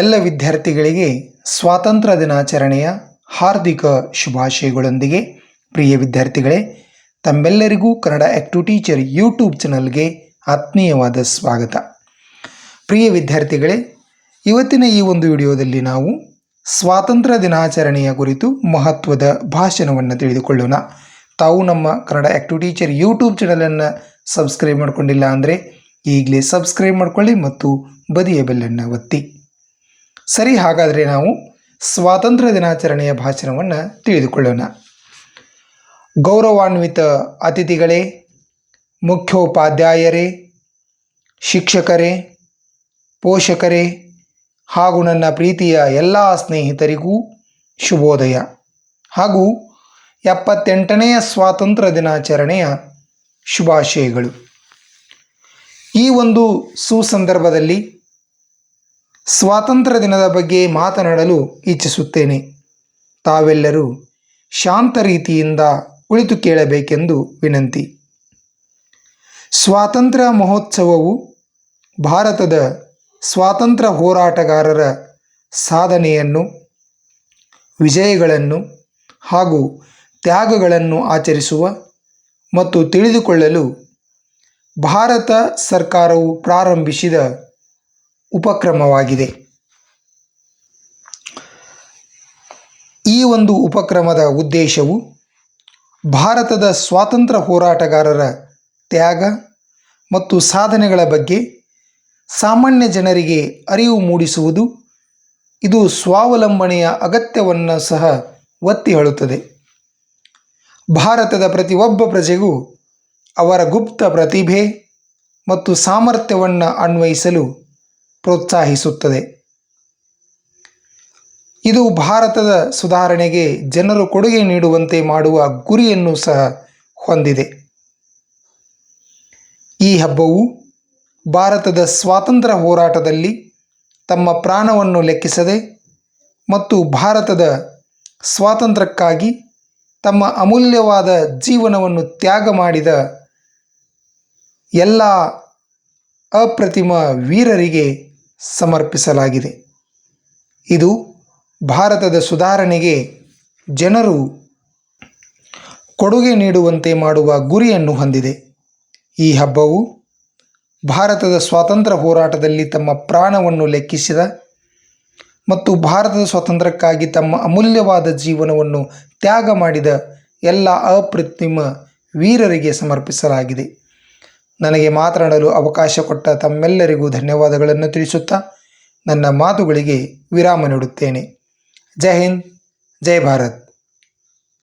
ಎಲ್ಲ ವಿದ್ಯಾರ್ಥಿಗಳಿಗೆ ಸ್ವಾತಂತ್ರ್ಯ ದಿನಾಚರಣೆಯ ಹಾರ್ದಿಕ ಶುಭಾಶಯಗಳೊಂದಿಗೆ. ಪ್ರಿಯ ವಿದ್ಯಾರ್ಥಿಗಳೇ, ತಮ್ಮೆಲ್ಲರಿಗೂ ಕನ್ನಡ ಆ್ಯಕ್ಟಿವ್ ಟೀಚರ್ ಯೂಟ್ಯೂಬ್ ಚಾನಲ್ಗೆ ಆತ್ಮೀಯವಾದ ಸ್ವಾಗತ. ಪ್ರಿಯ ವಿದ್ಯಾರ್ಥಿಗಳೇ, ಇವತ್ತಿನ ಈ ಒಂದು ವಿಡಿಯೋದಲ್ಲಿ ನಾವು ಸ್ವಾತಂತ್ರ್ಯ ದಿನಾಚರಣೆಯ ಕುರಿತು ಮಹತ್ವದ ಭಾಷಣವನ್ನು ತಿಳಿದುಕೊಳ್ಳೋಣ. ತಾವು ನಮ್ಮ ಕನ್ನಡ ಆ್ಯಕ್ಟಿವ್ ಟೀಚರ್ ಯೂಟ್ಯೂಬ್ ಚಾನಲನ್ನು ಸಬ್ಸ್ಕ್ರೈಬ್ ಮಾಡಿಕೊಂಡಿಲ್ಲ ಅಂದರೆ ಈಗಲೇ ಸಬ್ಸ್ಕ್ರೈಬ್ ಮಾಡಿಕೊಳ್ಳಿ ಮತ್ತು ಬದಿಯ ಬೆಲ್ಲನ್ನು ಒತ್ತಿ. ಸರಿ, ಹಾಗಾದರೆ ನಾವು ಸ್ವಾತಂತ್ರ್ಯ ದಿನಾಚರಣೆಯ ಭಾಷಣವನ್ನು ತಿಳಿದುಕೊಳ್ಳೋಣ. ಗೌರವಾನ್ವಿತ ಅತಿಥಿಗಳೇ, ಮುಖ್ಯೋಪಾಧ್ಯಾಯರೇ, ಶಿಕ್ಷಕರೇ, ಪೋಷಕರೇ ಹಾಗೂ ನನ್ನ ಪ್ರೀತಿಯ ಎಲ್ಲ ಸ್ನೇಹಿತರಿಗೂ ಶುಭೋದಯ. ಹಾಗೂ ಎಪ್ಪತ್ತೆಂಟನೆಯ ಸ್ವಾತಂತ್ರ್ಯ ದಿನಾಚರಣೆಯ ಶುಭಾಶಯಗಳು. ಈ ಒಂದು ಸುಸಂದರ್ಭದಲ್ಲಿ ಸ್ವಾತಂತ್ರ್ಯ ದಿನದ ಬಗ್ಗೆ ಮಾತನಾಡಲು ಇಚ್ಛಿಸುತ್ತೇನೆ. ತಾವೆಲ್ಲರೂ ಶಾಂತ ರೀತಿಯಿಂದ ಕುಳಿತು ಕೇಳಬೇಕೆಂದು ವಿನಂತಿ. ಸ್ವಾತಂತ್ರ್ಯ ಮಹೋತ್ಸವವು ಭಾರತದ ಸ್ವಾತಂತ್ರ್ಯ ಹೋರಾಟಗಾರರ ಸಾಧನೆಯನ್ನು, ವಿಜಯಗಳನ್ನು ಹಾಗೂ ತ್ಯಾಗಗಳನ್ನು ಆಚರಿಸುವ ಮತ್ತು ತಿಳಿದುಕೊಳ್ಳಲು ಭಾರತ ಸರ್ಕಾರವು ಪ್ರಾರಂಭಿಸಿದ ಉಪಕ್ರಮವಾಗಿದೆ. ಈ ಒಂದು ಉಪಕ್ರಮದ ಉದ್ದೇಶವು ಭಾರತದ ಸ್ವಾತಂತ್ರ್ಯ ಹೋರಾಟಗಾರರ ತ್ಯಾಗ ಮತ್ತು ಸಾಧನೆಗಳ ಬಗ್ಗೆ ಸಾಮಾನ್ಯ ಜನರಿಗೆ ಅರಿವು ಮೂಡಿಸುವುದು ಇದು ಸ್ವಾವಲಂಬನೆಯ ಅಗತ್ಯವನ್ನು ಸಹ ಒತ್ತಿ ಹೇಳುತ್ತದೆ. ಭಾರತದ ಪ್ರತಿಯೊಬ್ಬ ಪ್ರಜೆಗೂ ಅವರ ಗುಪ್ತ ಪ್ರತಿಭೆ ಮತ್ತು ಸಾಮರ್ಥ್ಯವನ್ನು ಅನ್ವಯಿಸಲು ಪ್ರೋತ್ಸಾಹಿಸುತ್ತದೆ. ಇದು ಭಾರತದ ಸುಧಾರಣೆಗೆ ಜನರು ಕೊಡುಗೆ ನೀಡುವಂತೆ ಮಾಡುವ ಗುರಿಯನ್ನು ಸಹ ಹೊಂದಿದೆ. ಈ ಹಬ್ಬವು ಭಾರತದ ಸ್ವಾತಂತ್ರ್ಯ ಹೋರಾಟದಲ್ಲಿ ತಮ್ಮ ಪ್ರಾಣವನ್ನು ಲೆಕ್ಕಿಸದೆ ಮತ್ತು ಭಾರತದ ಸ್ವಾತಂತ್ರ್ಯಕ್ಕಾಗಿ ತಮ್ಮ ಅಮೂಲ್ಯವಾದ ಜೀವನವನ್ನು ತ್ಯಾಗ ಮಾಡಿದ ಎಲ್ಲ ಅಪ್ರತಿಮ ವೀರರಿಗೆ ಸಮರ್ಪಿಸಲಾಗಿದೆ. ಇದು ಭಾರತದ ಸುಧಾರಣೆಗೆ ಜನರು ಕೊಡುಗೆ ನೀಡುವಂತೆ ಮಾಡುವ ಗುರಿಯನ್ನು ಹೊಂದಿದೆ. ಈ ಹಬ್ಬವು ಭಾರತದ ಸ್ವಾತಂತ್ರ್ಯ ಹೋರಾಟದಲ್ಲಿ ತಮ್ಮ ಪ್ರಾಣವನ್ನು ಲೆಕ್ಕಿಸಿದ ಮತ್ತು ಭಾರತದ ಸ್ವಾತಂತ್ರ್ಯಕ್ಕಾಗಿ ತಮ್ಮ ಅಮೂಲ್ಯವಾದ ಜೀವನವನ್ನು ತ್ಯಾಗ ಮಾಡಿದ ಎಲ್ಲ ಅಪ್ರತಿಮ ವೀರರಿಗೆ ಸಮರ್ಪಿಸಲಾಗಿದೆ. ನನಗೆ ಮಾತನಾಡಲು ಅವಕಾಶ ಕೊಟ್ಟ ತಮ್ಮೆಲ್ಲರಿಗೂ ಧನ್ಯವಾದಗಳನ್ನು ತಿಳಿಸುತ್ತಾ ನನ್ನ ಮಾತುಗಳಿಗೆ ವಿರಾಮ ನೀಡುತ್ತೇನೆ. ಜೈ ಹಿಂದ್, ಜೈ ಭಾರತ್.